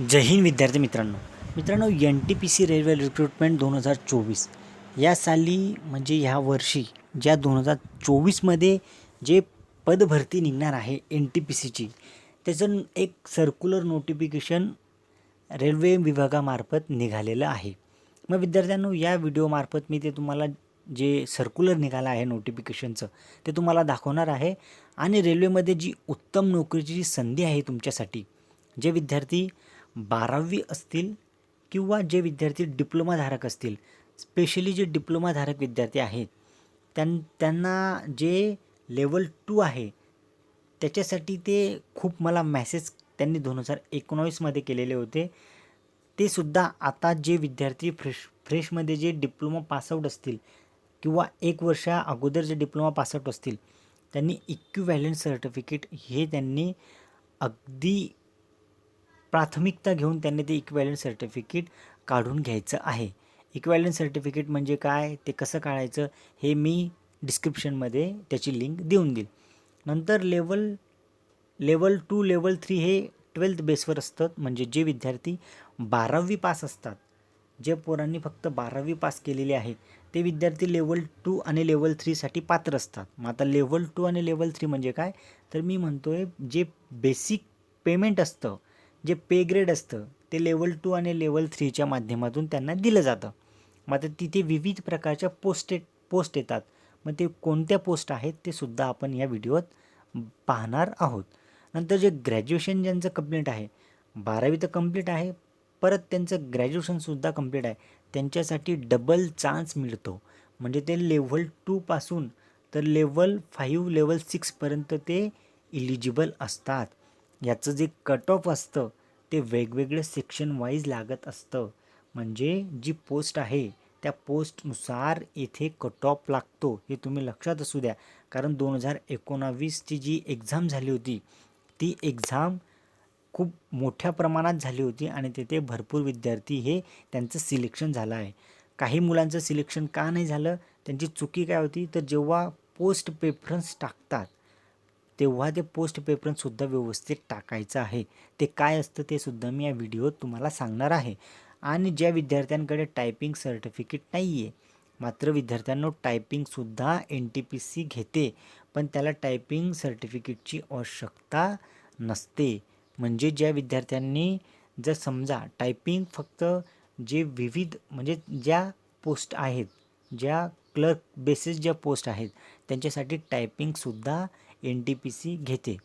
जय हिंद विद्यार्थी मित्रांनो. मित्रांनो N T P C railway recruitment दोन हजार चोवीस या साली म्हणजे ह्या वर्षी ज्या दोन हजार चोवीसमध्ये जे पदभरती निघणार आहे एन टी पी सीची त्याचं एक सर्क्युलर नोटिफिकेशन रेल्वे विभागामार्फत निघालेलं आहे. मग विद्यार्थ्यांनो या व्हिडिओमार्फत मी ते तुम्हाला जे सर्क्युलर निघालं आहे नोटिफिकेशनचं ते तुम्हाला दाखवणार आहे. आणि रेल्वेमध्ये जी उत्तम नोकरीची जी संधी आहे तुमच्यासाठी जे विद्यार्थी बारावी असतील किंवा जे विद्यार्थी डिप्लोमाधारक असतील स्पेशली जे डिप्लोमाधारक विद्यार्थी आहेत त्यां त्यांना जे लेवल टू आहे त्याच्यासाठी ते खूप मला मॅसेज त्यांनी दोन हजार एकोणावीसमध्ये केलेले होते. ते सुद्धा आता जे विद्यार्थी फ्रेश फ्रेशमध्ये जे डिप्लोमा पासआउट असतील किंवा एक वर्षा अगोदर जे डिप्लोमा पासआउट असतील त्यांनी इक्विव्हॅलंट सर्टिफिकेट हे त्यांनी अगदी प्राथमिकता घेऊन त्यांनी ते इक्वॅलंट सर्टिफिकेट काढून घ्यायचं आहे. इक्वॅलंट सर्टिफिकेट म्हणजे काय? ते कसं काढायचं? हे मी डिस्क्रिप्शनमध्ये त्याची लिंक देऊन देईल. नंतर level level two level three हे ट्वेल्थ बेसवर असतात. म्हणजे जे विद्यार्थी बारावी पास असतात जे पोरांनी फक्त बारावी पास केलेले आहे ते विद्यार्थी लेवल टू आणि लेवल थ्रीसाठी पात्र असतात. मग आता लेवल टू आणि लेवल थ्री म्हणजे काय? तर मी म्हणतो आहे जे बेसिक पेमेंट असतं जे पे ग्रेड असतं ते लेवल टू आणि लेवल थ्रीच्या माध्यमातून त्यांना दिलं जातं. मग आता तिथे विविध प्रकारच्या पोस्ट पोस्ट येतात. मग ते कोणत्या पोस्ट आहेत ते सुद्धा आपण या व्हिडिओत पाहणार आहोत. नंतर जे ग्रॅज्युएशन ज्यांचं कंप्लीट आहे बारावी तर कंप्लीट आहे परत त्यांचं ग्रॅज्युएशनसुद्धा कंप्लीट आहे त्यांच्यासाठी डबल चान्स मिळतो. म्हणजे ते लेव्हल टूपासून तर लेवल फाईव्ह लेवल सिक्सपर्यंत ते इलिजिबल असतात. याचं जे कट ऑफ असतं ते वेगवेगळं सेक्शन वाईज लागत असतं. म्हणजे जी पोस्ट आहे त्या पोस्टनुसार येथे कट ऑफ लागतो हे तुम्ही लक्षात असू द्या. कारण दोन हजार एकोणावीसची जी एक्झाम झाली होती ती एक्झाम खूप मोठ्या प्रमाणात झाली होती आणि तेथे भरपूर विद्यार्थी हे त्यांचं सिलेक्शन झालं आहे. काही मुलांचं सिलेक्शन का नाही झालं? त्यांची चुकी काय होती? तर जेव्हा पोस्ट प्रेफरन्स टाकतात तेव्हा ते पोस्ट पेपरसुद्धा व्यवस्थित टाकायचं आहे. ते काय असतं ते सुद्धा मी या व्हिडिओत तुम्हाला सांगणार आहे. आणि ज्या विद्यार्थ्यांकडे टायपिंग सर्टिफिकेट नाही आहे मात्र विद्यार्थ्यांना टायपिंगसुद्धा एन टी पी सी घेते पण त्याला टायपिंग सर्टिफिकेटची आवश्यकता नसते. म्हणजे ज्या विद्यार्थ्यांनी जर समजा टायपिंग फक्त जे विविध म्हणजे ज्या पोस्ट आहेत ज्या क्लर्क बेसिस ज्या पोस्ट आहेत त्यांच्यासाठी टायपिंगसुद्धा एन टी पी सी घेते.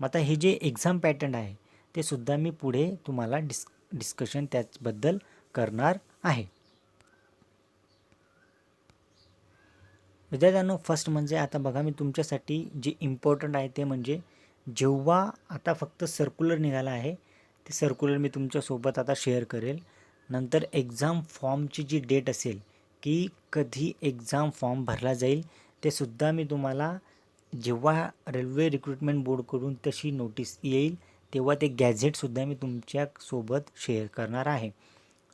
आता हे जे एक्झाम पॅटर्न आहे ते सुद्धा मी पुढे तुम्हाला डिस् डिस्कशन त्याचबद्दल करणार आहे. विद्यार्थ्यांनो फर्स्ट म्हणजे आता बघा मी तुमच्यासाठी जे इम्पॉर्टंट आहे ते म्हणजे जेव्हा आता फक्त सर्क्युलर निघाला आहे ते सर्क्युलर मी तुमच्यासोबत आता शेअर करेल. नंतर एक्झाम फॉर्मची जी डेट असेल की कधी एक्झाम फॉर्म भरला जाईल ते सुद्धा मी तुम्हाला जेव्हा रेल्वे रिक्रुटमेंट बोर्डकडून तशी नोटीस येईल तेव्हा ते गॅझेटसुद्धा मी तुमच्यासोबत शेअर करणार आहे.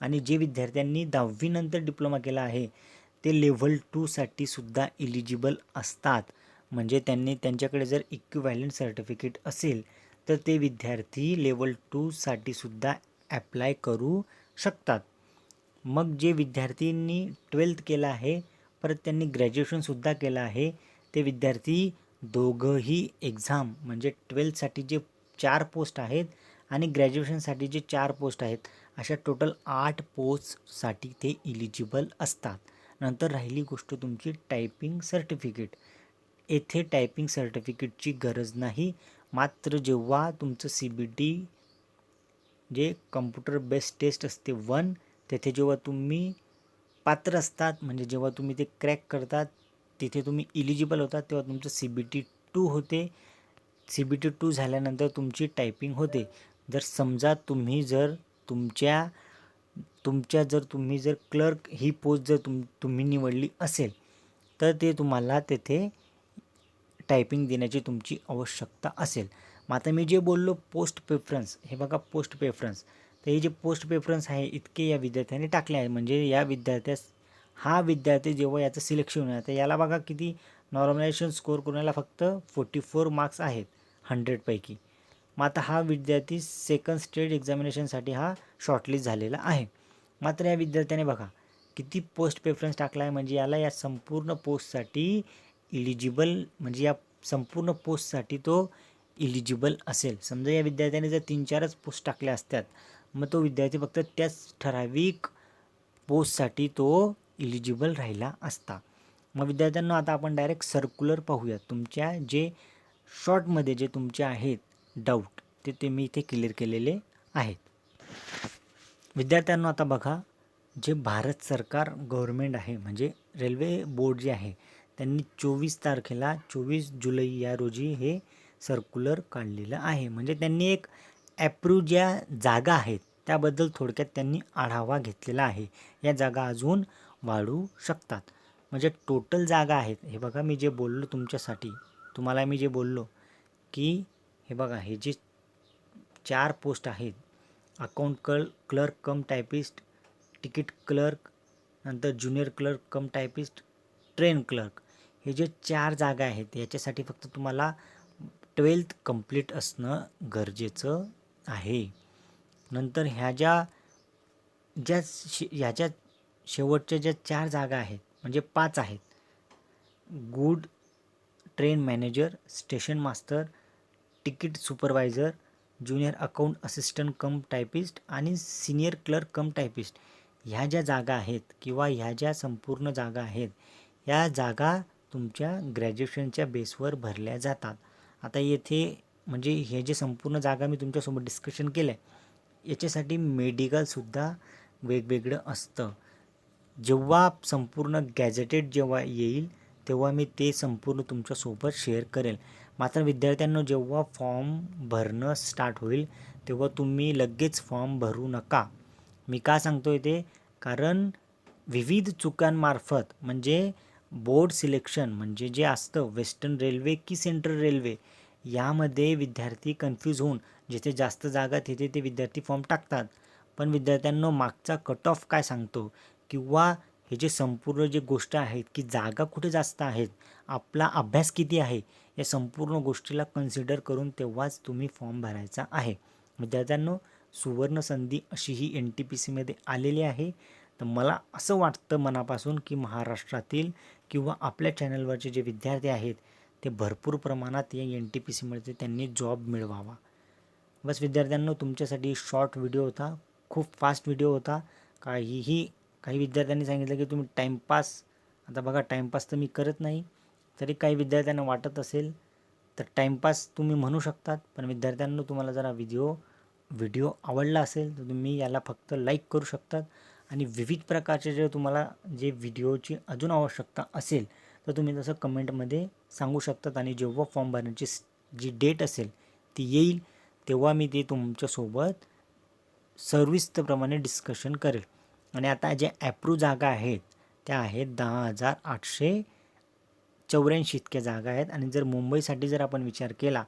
आणि जे विद्यार्थ्यांनी दहावीनंतर डिप्लोमा केला आहे ते लेव्हल टूसाठी सुद्धा इलिजिबल असतात. म्हणजे त्यांनी त्यांच्याकडे जर इक्विव्हॅलंट सर्टिफिकेट असेल तर ते विद्यार्थी लेवल टूसाठी सुद्धा ॲप्लाय करू शकतात. मग जे विद्यार्थ्यांनी ट्वेल्थ केलं आहे परत त्यांनी ग्रॅज्युएशनसुद्धा केलं आहे ते विद्यार्थी दोघंही एक्झाम म्हणजे ट्वेल्थसाठी जे चार पोस्ट आहेत आणि ग्रॅज्युएशनसाठी जे चार पोस्ट आहेत अशा टोटल आठ पोस्टसाठी ते इलिजिबल असतात. नंतर राहिली गोष्ट तुमची टायपिंग सर्टिफिकेट येथे टायपिंग सर्टिफिकेटची गरज नाही. मात्र जेव्हा तुमचं सी बी टी जे कम्प्युटर बेस्ड टेस्ट असते वन तेथे जेव्हा तुम्ही पात्र असतात म्हणजे जेव्हा तुम्ही ते क्रॅक करतात तिथे तुम्ही इलिजिबल होता तेव्हा तुमचं सी बी टी टू होते. सी बी टी टू झाल्यानंतर तुमची टायपिंग होते. जर समजा तुम्ही जर तुमच्या तुमच्या जर तुम्ही जर क्लर्क ही पोस्ट जर तुम तुम्ही निवडली असेल तर ते तुम्हाला तेथे टायपिंग देण्याची तुमची आवश्यकता असेल. मग आता मी जे बोललो पोस्ट प्रेफरन्स हे बघा पोस्ट प्रेफरन्स तर हे जे पोस्ट प्रेफरन्स आहे इतके या विद्यार्थ्याने टाकले आहे. म्हणजे या विद्यार्थ्यास हा विद्यार्थी जेव्हा याचं सिलेक्शन होणार तर याला बघा किती नॉर्मलायझेशन स्कोअर करून याला फक्त फोर्टी फोर मार्क्स आहेत हंड्रेडपैकी मग आता हा विद्यार्थी सेकंड स्टेट एक्झामिनेशनसाठी हा शॉर्टलिस्ट झालेला आहे. मात्र या विद्यार्थ्याने बघा किती पोस्ट प्रेफरन्स टाकला आहे म्हणजे याला या संपूर्ण पोस्टसाठी इलिजिबल म्हणजे या संपूर्ण पोस्टसाठी तो इलिजिबल असेल. समजा या विद्यार्थ्याने जर तीन चारच पोस्ट टाकल्या असत्यात मग तो विद्यार्थी फक्त त्याच ठराविक पोस्टसाठी तो इलिजिबल राहिला असता. मग विद्यार्थ्यांना आता आपण डायरेक्ट सर्क्युलर पाहूया तुमच्या जे शॉर्टमध्ये जे तुमचे आहेत डाऊट ते ते मी इथे क्लिअर केलेले आहेत. विद्यार्थ्यांना आता बघा जे भारत सरकार गव्हर्मेंट आहे म्हणजे रेल्वे बोर्ड जे आहे त्यांनी चोवीस तारखेला चोवीस जुलै या रोजी हे सर्क्युलर काढलेलं आहे. म्हणजे त्यांनी एक ॲप्रूव ज्या जागा आहेत त्याबद्दल थोडक्यात त्यांनी आढावा घेतलेला आहे. या जागा अजून वाढू शकतात. म्हणजे टोटल जागा आहेत. हे बघा मी जे बोललो तुमच्यासाठी तुम्हाला मी जे बोललो की हे बघा हे जे चार पोस्ट आहेत अकाउंट कल clerk cum typist ticket clerk नंतर junior clerk cum typist train clerk हे जे चार जागा आहेत याच्यासाठी फक्त तुम्हाला ट्वेल्थ कंप्लीट असणं गरजेचं आहे. नंतर ह्या ज्या ज्या ह्या ह्याच्या शेवटच्या ज्या चार जागा आहेत म्हणजे पाच आहेत. Good train manager station master ticket supervisor junior account assistant cum typist आणि सिनियर क्लर्क कम टायपिस्ट. ह्या ज्या जागा आहेत किंवा ह्या ज्या संपूर्ण जागा आहेत या जागा तुमच्या ग्रॅज्युएशनच्या बेसवर भरल्या जातात. आता येथे म्हणजे हे जे संपूर्ण जागा मी तुमच्यासोबत डिस्कशन केलं आहे याच्यासाठी मेडिकलसुद्धा वेगवेगळं असतं. जेव्हा संपूर्ण गॅझेटेड जेव्हा येईल तेव्हा मी ते संपूर्ण तुमच्यासोबत शेअर करेल. मात्र विद्यार्थ्यांना जेव्हा फॉर्म भरणं स्टार्ट होईल तेव्हा तुम्ही लगेच फॉर्म भरू नका. मी का सांगतो आहे ते? कारण विविध चुकांमार्फत म्हणजे बोर्ड सिलेक्शन म्हणजे जे असतं वेस्टर्न रेल्वे की सेंट्रल रेल्वे यामध्ये विद्यार्थी कन्फ्यूज होऊन जिथे जास्त जागा तिथे ते विद्यार्थी फॉर्म टाकतात. पण विद्यार्थ्यांना मागचा कट ऑफ काय सांगतो? किंवा हे जे संपूर्ण जे गोष्ट आहेत की जागा कुठे जास्त आहेत आपला अभ्यास किती आहे या संपूर्ण गोष्टीला कन्सिडर करून तेव्हाच तुम्ही फॉर्म भरायचा आहे. विद्यार्थ्यांनो सुवर्ण संधी अशी ही एन टी पी सीमध्ये आलेली आहे. तर मला असं वाटतं मनापासून की महाराष्ट्रातील किंवा आपल्या चॅनलवरचे जे विद्यार्थी आहेत ते भरपूर प्रमाणात या एन टी पी सीमध्ये त्यांनी जॉब मिळवावा. बस विद्यार्थ्यांनो तुमच्यासाठी शॉर्ट व्हिडिओ होता खूप फास्ट व्हिडिओ होता. काहीही काही विद्यार्थ्यांनी सांगितलं की तुम्ही टाईमपास आता बघा टाईमपास तर मी करत नाही. तरी काही विद्यार्थ्यांना वाटत असेल तर टाईमपास तुम्ही म्हणू शकतात. पण विद्यार्थ्यांना तुम्हाला जरा व्हिडिओ व्हिडिओ आवडला असेल तर तुम्ही याला फक्त लाईक करू शकतात. आणि विविध प्रकारचे जे तुम्हाला जे व्हिडिओची अजून आवश्यकता असेल तर तुम्ही तसं कमेंटमध्ये सांगू शकतात. आणि जेव्हा फॉर्म भरण्याची जी डेट असेल ती येईल तेव्हा मी ते तुमच्यासोबत सर्विसप्रमाणे डिस्कशन करेल. आणि आता जे ॲप्रूव्ह जागा आहेत त्या आहेत दहा हजार आठशे चौऱ्याऐंशी इतक्या जागा आहेत. आणि जर मुंबईसाठी जर आपण विचार केला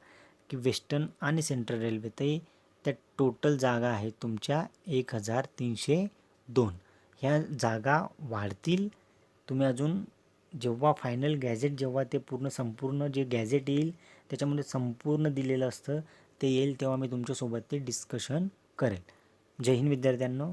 की वेस्टर्न आणि सेंट्रल रेल्वे ते त्या टोटल जागा आहेत तुमच्या एक हजार तीनशे दोन. ह्या जागा वाढतील. तुम्ही अजून जेव्हा फायनल गॅझेट जेव्हा ते पूर्ण संपूर्ण जे गॅझेट येईल त्याच्यामध्ये संपूर्ण दिलेलं असतं ते येईल तेव्हा मी तुमच्यासोबत ते डिस्कशन करेल. जय हिंद विद्यार्थ्यांनो.